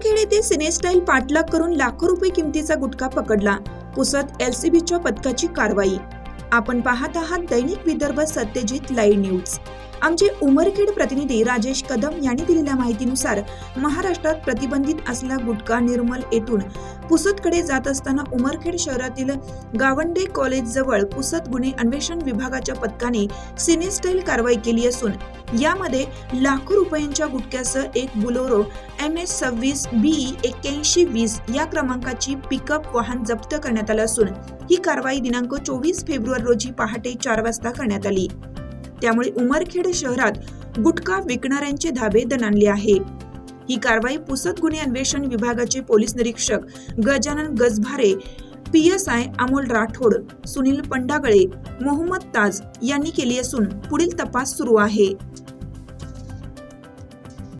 उमरखेड येथे सिनेस्टाईल पाठलाग करून लाखो रुपये किमतीचा गुटखा पकडला. पुसत एलसीबीच्या पथकाची कारवाई. आपण पाहत आहात दैनिक विदर्भ सत्यजित लाईव्ह न्यूज. आमचे उमरखेड प्रतिनिधी राजेश कदम यांनी दिलेल्या माहितीनुसार महाराष्ट्रात प्रतिबंधित असला गुटखा निर्मल येथून पुसदकडे जात असताना उमरखेड शहरातील गावंडे कॉलेज जवळ पुसद गुन्हे अन्वेषण विभागाच्या पथकाने सिनेस्टाईल कारवाई केली असून यामध्ये लाखो रुपयांच्या गुटख्यासह एक बुलोरो एम एस सव्वीस बी एक्क्याऐंशी वीस या क्रमांकाची पिकअप वाहन जप्त करण्यात आलं असून ही कारवाई दिनांक चोवीस फेब्रुवारी रोजी पहाटे चार वाजता करण्यात आली. त्यामुळे उमरखेड शहरात गुटखा विकणाऱ्यांचे धाबे दणाणले आहे. ही कारवाई पुसद गुन्हे अन्वेषण विभागाचे पोलीस निरीक्षक Gajanan Gajbhare P S I Amol Rathod Sunil Pandagale Mohammad Taj यांनी केली असून पुढील तपास सुरू आहे.